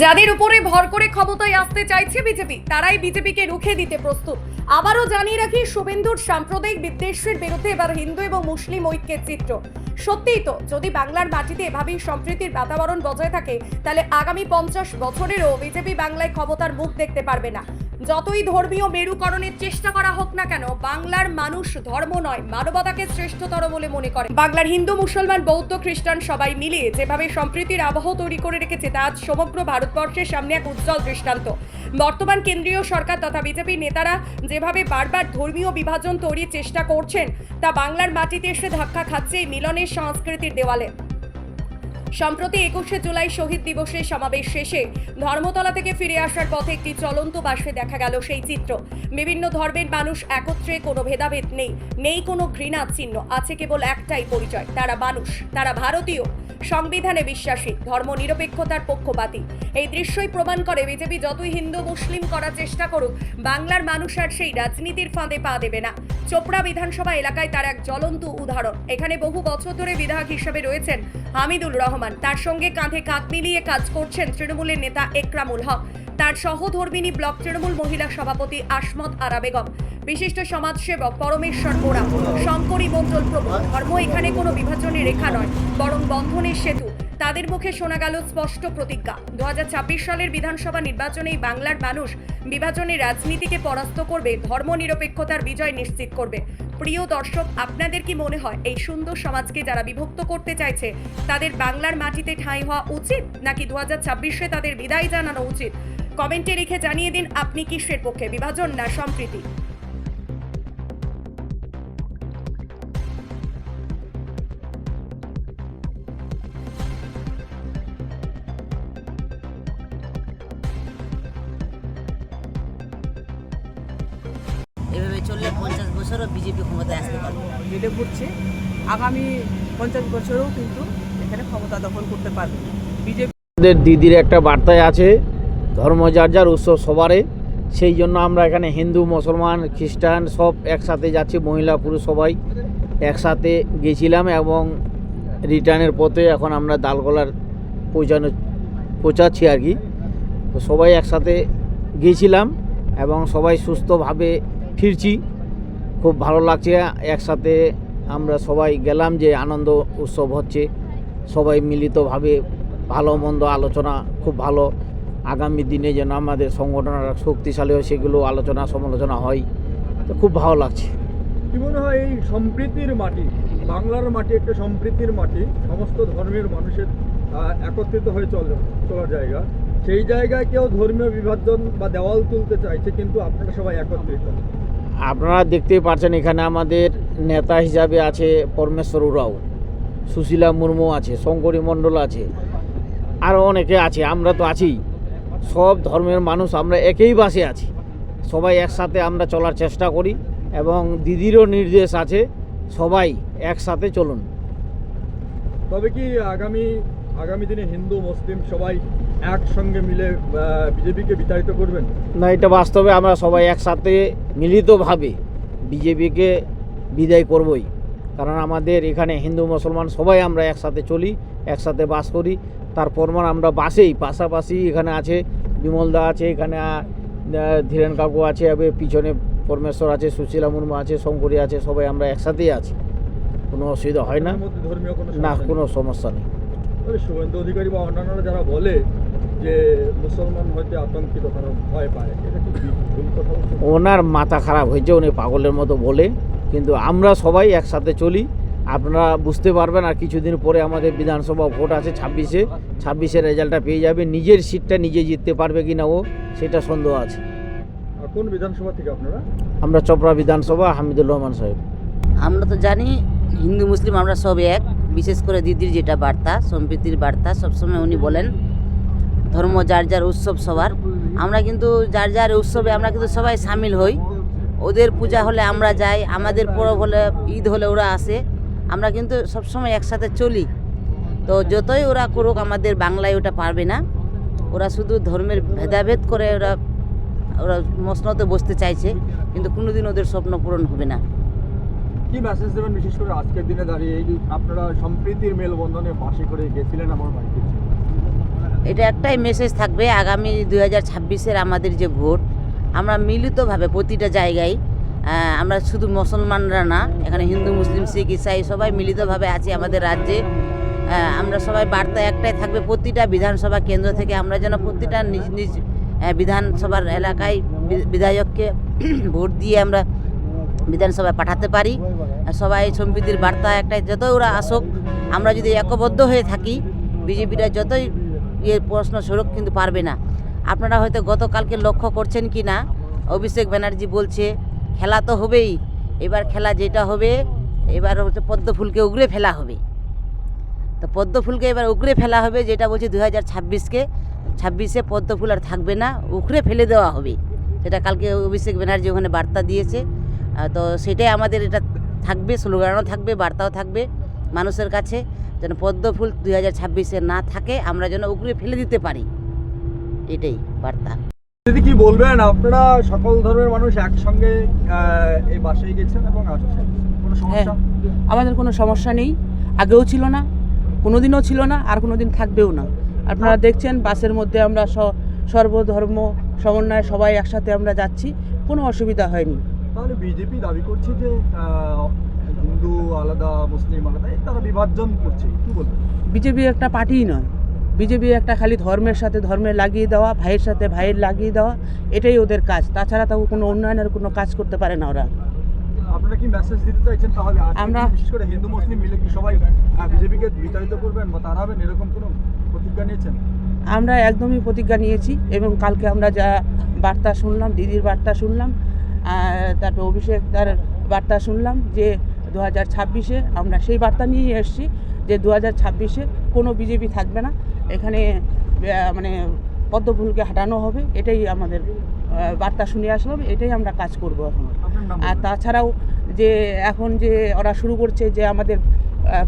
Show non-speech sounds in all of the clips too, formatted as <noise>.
যাদের উপরে ভর করে ক্ষমতায় আসতে চাইছে বিজেপি, তারাই বিজেপিকে রুখে দিতে প্রস্তুত। আবারও জানিয়ে রাখি, শুভেন্দুর সাম্প্রদায়িক বিদ্বেষের বিরুদ্ধে এবার হিন্দু এবং মুসলিম ঐক্যের চিত্র। সত্যিই তো, যদি বাংলার মাটিতে এভাবেই সম্প্রীতির বাতাবরণ বজায় থাকে, তাহলে আগামী পঞ্চাশ বছরেরও বিজেপি বাংলায় ক্ষমতার মুখ দেখতে পারবে না। যতই ধর্মীয় মেরুকরণের চেষ্টা করা হোক না কেন, বাংলার মানুষ ধর্ম নয়, মানবতাকে শ্রেষ্ঠতর বলে মনে করে। বাংলার হিন্দু, মুসলমান, বৌদ্ধ, খ্রিস্টান সবাই মিলিয়ে যেভাবে সম্প্রীতির আবহ তৈরি করে রেখেছে, তা আজ সমগ্র ভারতবর্ষের সামনে এক উজ্জ্বল দৃষ্টান্ত। বর্তমান কেন্দ্রীয় সরকার তথা বিজেপি নেতারা যেভাবে বারবার ধর্মীয় বিভাজন তৈরির চেষ্টা করছেন, তা বাংলার মাটিতে এসে ধাক্কা খাচ্ছে এই মিলনের সংস্কৃতির দেওয়ালে। সম্প্রতি একুশে জুলাই শহীদ দিবসের সমাবেশ শেষে ধর্মতলা থেকে ফিরে আসার পথে একটি চলন্ত বাসে দেখা গেল সেই চিত্র। বিভিন্ন ধর্মের মানুষ একত্রে কোনো ভেদাভেদ নেই নেই কোনো ঘৃণা চিহ্ন আছে কেবল একটাই পরিচয়, তারা মানুষ, তারা ভারতীয়। সংবিধানে বিশ্বাসী ধর্ম নিরপেক্ষতার পক্ষপাতী। এই দৃশ্যই প্রমাণ করে বিজেপি যতই হিন্দু, মুসলিম করার চেষ্টা করুক, বাংলার মানুষ আর সেই রাজনীতির ফাঁদে পা দেবে না। চোপড়া বিধানসভা এলাকায় তার এক জ্বলন্ত উদাহরণ। এখানে বহু বছর ধরে বিধায়ক হিসেবে রয়েছেন হামিদুল রহমান। তার সঙ্গে কাঁধে কাঁধ মিলিয়ে কাজ করছেন তৃণমূলের নেতা একরামুল হক। তার সহধর্মিনী ব্লক তৃণমূল মহিলা সভাপতি আসমত আরা বেগম। বিশিষ্ট সমাজসেবক পরমেশ্বর বোরা। শঙ্করী মণ্ডল প্রভু ধর্ম এখানে কোনো বিভাজনের রেখা নয়, বরং বন্ধনের সেতু। তাদের মুখে শোনা গেল স্পষ্ট প্রতিজ্ঞা। দু হাজার ছাব্বিশ সালের বিধানসভা নির্বাচনেই বাংলার মানুষ বিভাজনের রাজনীতিকে পরাস্ত করবে ধর্ম নিরপেক্ষতার বিজয় নিশ্চিত করবে। প্রিয় দর্শক, আপনাদের কি মনে হয়, এই সুন্দর সমাজকে যারা বিভক্ত করতে চাইছে, তাদের বাংলার মাটিতে ঠাঁই হওয়া উচিত, নাকি দু হাজার ছাব্বিশে তাদের বিদায় জানানো উচিত? কমেন্টে লিখে জানিয়ে দিন, আপনি কিসের পক্ষে, বিভাজন না সম্প্রীতি? বছরও বিজেপি ক্ষমতায় আসতে পারবে বেড়ে ঘুরছে আগামী পঞ্চাশ বছরেও কিন্তু এখানে ক্ষমতা দখল করতে পারবে বিজেপি আমাদের দিদির একটা বার্তায় আছে ধর্ম যার যার উৎসব সবারে সেই জন্য আমরা এখানে হিন্দু মুসলমান খ্রিস্টান সব একসাথে যাচ্ছি মহিলা পুরুষ সবাই একসাথে গেছিলাম এবং রিটার্নের পথে এখন আমরা দালগোলার পৌঁছানো পৌঁছাচ্ছি আর কি। তো সবাই একসাথে গিয়েছিলাম এবং সবাই সুস্থভাবে ফিরছি। খুব ভালো লাগছে। একসাথে আমরা সবাই গেলাম যে আনন্দ উৎসব হচ্ছে। সবাই মিলিতভাবে ভালো মন্দ আলোচনা, খুব ভালো। আগামী দিনে যেন আমাদের সংগঠনটা শক্তিশালী হয়, সেগুলো আলোচনা সমালোচনা হয়। তো খুব ভালো লাগছে। কি মনে হয় এই সম্প্রীতির মাটি, বাংলার মাটি একটা সম্প্রীতির মাটি, সমস্ত ধর্মের মানুষের একত্রিত হয়ে চল, চলার জায়গা। সেই জায়গায় কেউ ধর্মীয় বিভাজন বা দেওয়াল তুলতে চাইছে, কিন্তু আপনারা সবাই একত্রিত। আপনারা দেখতেই পাচ্ছেন এখানে আমাদের নেতা হিসাবে আছে পরমেশ্বর উরাও, সুশীলা মুর্মু আছে, শঙ্করী মণ্ডল আছে আরও অনেকে আছে, আমরা তো আছি সব ধর্মের মানুষ, আমরা একই বাসে আছি। সবাই একসাথে আমরা চলার চেষ্টা করি এবং দিদিরও নির্দেশ আছে, সবাই একসাথে চলুন। তবে কি আগামী আগামী দিনে হিন্দু, মুসলিম সবাই একসঙ্গে মিলে বিজেপিকে বিতাড়িত করবেন? না এটা বাস্তবে আমরা সবাই একসাথে মিলিতভাবে বিজেপিকে বিদায় করবই। কারণ আমাদের এখানে হিন্দু মুসলমান সবাই আমরা একসাথে চলি একসাথে বাস করি। তার প্রমাণ আমরা বাসেই পাশাপাশি এখানে আছে বিমলদা আছে এখানে ধীরেন কাকু আছে এবার পিছনে পরমেশ্বর আছে সুশীলা মুর্মু আছে শঙ্করী আছে সবাই আমরা একসাথেই আছি। কোনো অসুবিধা হয় না। না কোনো সমস্যা নেই। শুভেন্দু অধিকারী বা অন্যান্যরা যারা বলে যে মুসলমান হয়তো আতঙ্কিত কারণ ভয় পায়। এটা কি ভুল কথা ওনার মাথা খারাপ হয়েছে উনি পাগলের মতো বলে। কিন্তু আমরা সবাই একসাথে চলি। আপনারা বুঝতে পারবেন আর কিছুদিন পরে আমাদের বিধানসভা ভোট আছে ছাব্বিশে। ছাব্বিশের রেজাল্টটা পেয়ে যাবে। নিজের সিটটা নিজে জিততে পারবে কি না ও সেটা সন্দেহ আছে। আর কোন বিধানসভা থেকে আপনারা? আমরা চপড়া বিধানসভা হামিদুর রহমান সাহেব। আমরা তো জানি হিন্দু মুসলিম আমরা সব এক। বিশেষ করে দিদির যেটা বার্তা সম্প্রীতির বার্তা সবসময় উনি বলেন ধর্ম, যার যার উৎসব সবার। আমরা কিন্তু যার যার উৎসবে আমরা কিন্তু সবাই সামিল হই। ওদের পূজা হলে আমরা যাই, আমাদের পরব হলে, ঈদ হলে ওরা আসে। আমরা কিন্তু সবসময় একসাথে চলি। তো যতই ওরা করুক, আমাদের বাংলায় ওটা পারবে না। ওরা শুধু ধর্মের ভেদাভেদ করে ওরা ওরা মসনতে বসতে চাইছে, কিন্তু কোনোদিন ওদের স্বপ্ন পূরণ হবে না। কি মেসেজ দেবেন বিশেষ করে আজকের দিনে দাঁড়িয়ে? আপনারা সম্প্রীতির মেলবন্ধনে বাসে করে গেছিলেন আমার বাড়িতে। এটা একটাই মেসেজ থাকবে, আগামী দুই হাজার ছাব্বিশের আমাদের যে ভোট, আমরা মিলিতভাবে প্রতিটা জায়গায় আমরা শুধু মুসলমানরা না, এখানে হিন্দু, মুসলিম, শিখ, ইসাই সবাই মিলিতভাবে আছি আমাদের রাজ্যে। আমরা সবাই বার্তা একটাই থাকবে, প্রতিটা বিধানসভা কেন্দ্র থেকে আমরা যেন প্রতিটা নিজ নিজ বিধানসভার এলাকায় বিধায়ককে <clears throat> ভোট দিয়ে আমরা বিধানসভায় পাঠাতে পারি। সবাই সম্প্রীতির বার্তা একটাই, যতই ওরা আসুক, আমরা যদি একবদ্ধ হয়ে থাকি, বিজেপিরা যতই ইয়ে প্রশ্ন সড়ক কিন্তু পারবে না। আপনারা হয়তো গতকালকে লক্ষ্য করছেন কি না? অভিষেক ব্যানার্জি বলছে, খেলা তো হবেই। এবার খেলা যেটা হবে, এবার হচ্ছে পদ্ম ফুলকে উগড়ে ফেলা হবে। তো পদ্ম ফুলকে এবার উগড়ে ফেলা হবে, যেটা বলছে দু হাজার ছাব্বিশকে। ছাব্বিশে পদ্ম ফুল আর থাকবে না, উখড়ে ফেলে দেওয়া হবে। সেটা কালকে অভিষেক ব্যানার্জি ওখানে বার্তা দিয়েছে। তো সেটাই আমাদের এটা থাকবে, স্লোগানও থাকবে, বার্তাও থাকবে মানুষের কাছে। যেন পদ্ম ফুল দুই হাজার ছাব্বিশে না থাকে আমরা যেন উগড়ে ফেলে দিতে পারি। এটাই বার্তা। দিদি কি বলবেন? আপনারা সকল ধর্মের মানুষ একসঙ্গে এই বাসায় গেছেন এবং আসছেন? কোনো সমস্যা? আমাদের কোনো সমস্যা নেই। আগেও ছিল না কোনোদিনও ছিল না আর কোনো দিন থাকবেও না। আপনারা দেখছেন বাসের মধ্যে আমরা স- সর্বধর্ম সমন্বয়ে সবাই একসাথে আমরা যাচ্ছি। কোনো অসুবিধা হয়নি। তাহলে বিজেপি দাবি করছে যে হিন্দু আলাদা মুসলিম আলাদা তারা বিভাজন করছে কি বলবেন? বিজেপি একটা পার্টিই নয়। বিজেপি একটা খালি ধর্মের সাথে ধর্মের লাগিয়ে দেওয়া ভাইয়ের সাথে ভাইয়ের লাগিয়ে দেওয়া এটাই ওদের কাজ। তাছাড়া তাও কোনো উন্নয়নের কোনো কাজ করতে পারে না ওরা। আপনারা কি মেসেজ দিতে চাইছেন তাহলে? আমরা- বিশেষ করে হিন্দু মুসলিম মিলে কি সবাই বিজেপিকে বিতাড়িত করবেন বা তাড়াবেন এরকম কোনো প্রতিজ্ঞা নিয়েছেন? আমরা একদমই প্রতিজ্ঞা নিয়েছি এবং কালকে আমরা যা বার্তা শুনলাম দিদির বার্তা শুনলাম তারপর অভিষেক তার বার্তা শুনলাম যে দু হাজার ছাব্বিশে আমরা সেই বার্তা নিয়ে এসছি যে দু হাজার ছাব্বিশে কোনো বিজেপি থাকবে না। এখানে মানে পদ্মফুলকে হাঁটানো হবে এটাই আমাদের বার্তা শুনে আসলাম এটাই আমরা কাজ করব এখন। আর তাছাড়াও যে এখন যে ওরা শুরু করছে যে আমাদের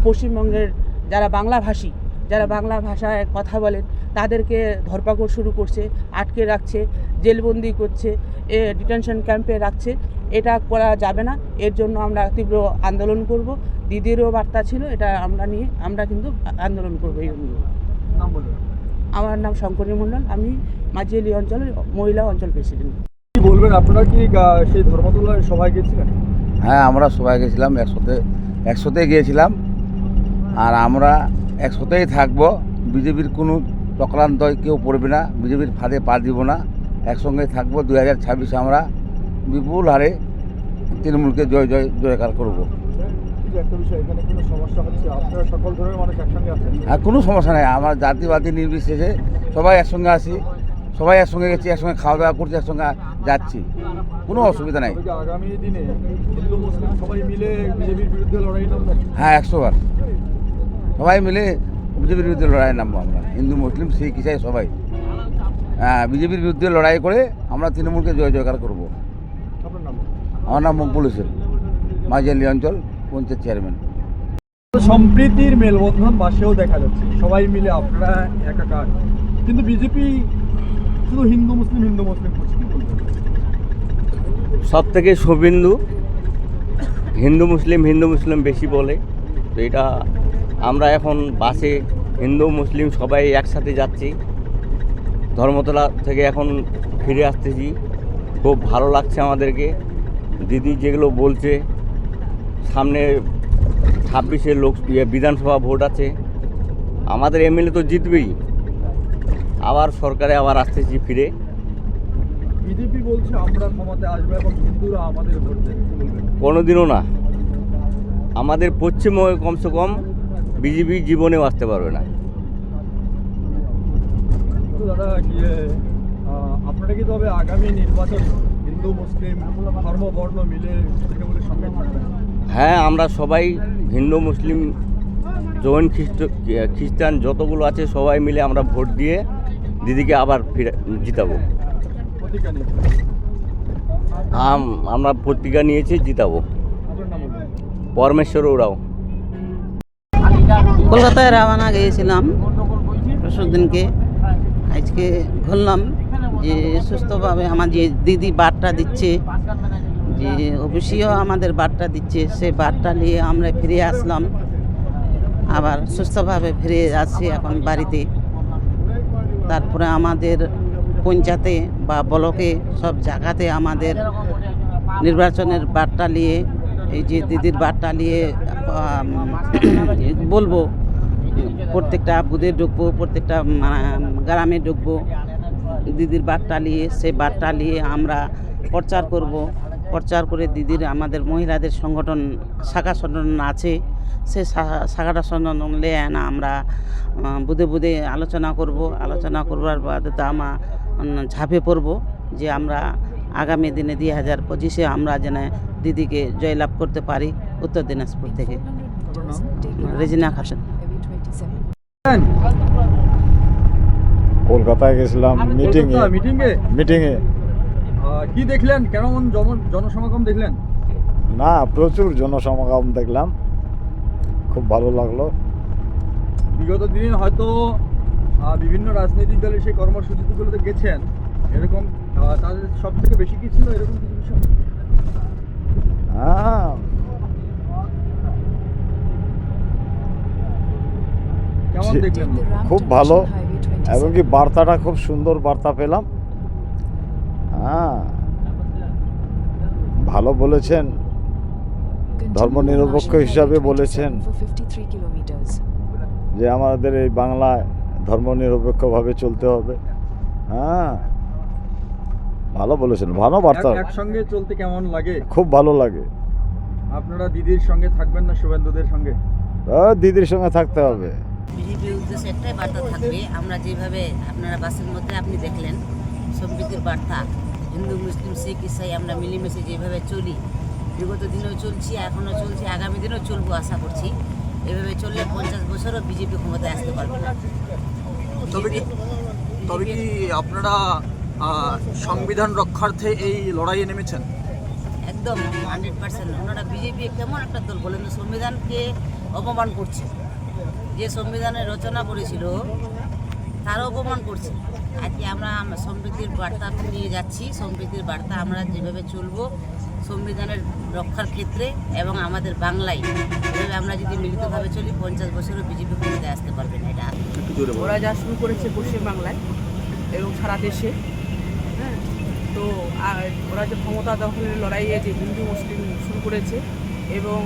পশ্চিমবঙ্গের যারা বাংলাভাষী যারা বাংলা ভাষায় কথা বলেন তাদেরকে ধরপাকড় শুরু করছে আটকে রাখছে জেলবন্দি করছে এ ডিটেনশন ক্যাম্পে রাখছে। এটা করা যাবে না। এর জন্য আমরা তীব্র আন্দোলন করব। দিদিরও বার্তা ছিল এটা আমরা নিয়ে আমরা কিন্তু আন্দোলন করব এই নিয়ে আমার নাম শঙ্করী মণ্ডল আমি মাঝিয়ালি অঞ্চলের মহিলা অঞ্চল প্রেসিডেন্ট। কি বলবেন আপনারা কি সেই ধর্মতলায় সবাই গেছিলেন? হ্যাঁ আমরা সবাই গেছিলাম একসাথে একসাথে গিয়েছিলাম। আর আমরা একসাথেই থাকব। বিজেপির কোনো চক্রান্তয় কেউ পড়বে না বিজেপির ফাঁদে পা দিব না। একসঙ্গে থাকব দু হাজার ছাব্বিশে আমরা বিপুল হারে তৃণমূলকে জয় জয় জয়কার করব। এখানে কোনো সমস্যা নেই। আমার জাতিবাদী নির্বিশেষে সবাই একসঙ্গে আসি সবাই একসঙ্গে গেছি একসঙ্গে খাওয়া দাওয়া করছি একসঙ্গে যাচ্ছি। কোনো অসুবিধা নেই। হ্যাঁ একশো বার। সবাই মিলে বিজেপির বিরুদ্ধে লড়াই নামবো আমরা। হিন্দু মুসলিম শিখ ইসাই সবাই। হ্যাঁ বিজেপির বিরুদ্ধে লড়াই করে আমরা তৃণমূলকে জয় জয়কার করব। আমার নাম মকবুল হোসেন মাঝালি অঞ্চল পঞ্চায়েত চেয়ারম্যান। সম্প্রীতির মেলবন্ধন বাসেও দেখা যাচ্ছে। সবাই মিলে আপনারা একাকার। কিন্তু বিজেপি শুধু হিন্দু মুসলিম হিন্দু মুসলিম করছে কি বলবেন? সব থেকে শুভেন্দু হিন্দু মুসলিম হিন্দু মুসলিম বেশি বলে। তো এটা আমরা এখন বাসে হিন্দু মুসলিম সবাই একসাথে যাচ্ছি। ধর্মতলা থেকে এখন ফিরে আসতেছি। খুব ভালো লাগছে আমাদেরকে। দিদি যেগুলো বলছে সামনে ছাব্বিশে লোক ইয়ে বিধানসভা ভোট আছে। আমাদের এমএলএ তো জিতবেই। আবার সরকারে আবার আসতেছি ফিরে। বিজেপি বলছে আমরা ক্ষমতায় আসব এবং হিন্দুরা আমাদের ভোট কোনোদিনও না। আমাদের পশ্চিমবঙ্গে কমসে কম বিজেপি জীবনেও আসতে পারবে না। দাদা আপনারা কি তবে আগামী নির্বাচন হিন্দু মুসলিম ধর্ম বর্ণ মিলে সঙ্গে হ্যাঁ আমরা সবাই হিন্দু মুসলিম জৈন খ্রিস্ট খ্রিস্টান যতগুলো আছে সবাই মিলে আমরা ভোট দিয়ে দিদিকে আবার ফিরে জিতাবো। আম- আমরা পত্রিকা নিয়েছি জিতাবো। পরমেশ্বর ওরাও। কলকাতায় রাওয়ানা গিয়েছিলাম পরশুর দিনকে। আজকে ঘুরলাম। যে সুস্থভাবে আমার যে দিদি বার্তা দিচ্ছে, যে অবশ্যইও আমাদের বার্তা দিচ্ছে, সেই বার্তা নিয়ে আমরা ফিরে আসলাম। আবার সুস্থভাবে ফিরে আসছি এখন বাড়িতে। তারপরে আমাদের পঞ্চায়েতে বা ব্লকে সব জায়গাতে আমাদের নির্বাচনের বার্তা নিয়ে, এই যে দিদির বার্তা নিয়ে বলব, প্রত্যেকটা বুধে ঢুকবো, প্রত্যেকটা গ্রামে ঢুকবো। দিদির বার্তা নিয়ে সেই বার্তা নিয়ে আমরা প্রচার করব। প্রচার করে দিদির আমাদের মহিলাদের সংগঠন শাখা সংগঠন আছে। সে শাখাটা সংগঠন নিয়ে না আমরা বুধে বুধে আলোচনা করব। আলোচনা করবার বাদে তো আমরা ঝাঁপে পড়ব যে আমরা আগামী দিনে দুই হাজার পঁচিশে আমরা যেন দিদিকে জয়লাভ করতে পারি উত্তর দিনাজপুর থেকে। রেজিনা খাসেন। কলকাতায় গেছিলাম মিটিংয়ে মিটিং এ মিটিংয়ে আহ, কি দেখলেন? কেমন জন- জনসমাগম দেখলেন? না প্রচুর জনসমাগম দেখলাম। খুব ভালো লাগল। বিগত দিন হয়তো বিভিন্ন রাজনৈতিক দলের সেই কর্মসূচিগুলোতে গেছেন। এরকম তাদের সব থেকে বেশি কি ছিল? এরকম কিছু বিষয়? হ্যাঁ। কেমন দেখলেন? খুব ভালো। এবং কি বার্তাটা খুব সুন্দর বার্তা পেলাম। হ্যাঁ। ভালো বলেছেন। ধর্মনিরপেক্ষ হিসাবে বলেছেন। যে আমাদের এই বাংলায় ধর্মনিরপেক্ষভাবে চলতে হবে। হ্যাঁ। ভালো বলেছেন। ভালো বার্তা। এক- একসঙ্গে চলতে কেমন লাগে? খুব ভালো লাগে। আপনারা দিদির সঙ্গে থাকবেন না শুভেন্দুদের সঙ্গে? দিদির সঙ্গে থাকতে হবে। বিজেপির উদ্দেশ্যে একটাই বার্তা থাকবে আমরা যেভাবে আপনারা বাসের মধ্যে আপনি দেখলেন সম্প্রীতির বার্তা হিন্দু মুসলিম শিখ ইসাই আমরা মিলেমিশে যেভাবে চলি বিগত দিনেও চলছি এখনও চলছি আগামী দিনেও চলবো আশা করছি। এভাবে চললে পঞ্চাশ বছরও বিজেপি ক্ষমতায় আসতে পারবে না। তবে কি তবে কি আপনারা সংবিধান রক্ষার্থে এই লড়াইয়ে নেমেছেন? একদম হান্ড্রেড পার্সেন্ট ওনারা বিজেপি কেমন একটা দল বলেন সংবিধানকে অপমান করছে। যে সংবিধানের রচনা করেছিল তার অপমান করছে। আজকে আমরা আম- সম্প্রীতির বার্তা নিয়ে যাচ্ছি। সম্প্রীতির বার্তা আমরা যেভাবে চলবো সংবিধানের রক্ষার ক্ষেত্রে এবং আমাদের বাংলায় এভাবে আমরা যদি মিলিতভাবে চলি পঞ্চাশ বছরও বিজেপি ক্ষমতায় আসতে পারবে না এটা ওরা যা শুরু করেছে পশ্চিমবাংলায় এবং সারা দেশে হ্যাঁ? তো আর ওরা যে ক্ষমতা দখলের লড়াইয়ে যে হিন্দু মুসলিম শুরু করেছে এবং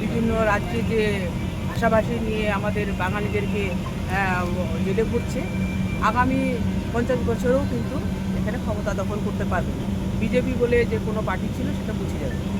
বিভিন্ন রাজ্যে যে ভাষাভাষী নিয়ে আমাদের বাঙালিদেরকে জেলে ঘুরছে। আগামী পঞ্চাশ বছরেও কিন্তু এখানে ক্ষমতা দখল করতে পারবে বিজেপি বলে যে কোনো পার্টি ছিল সেটা বুঝে যাবে।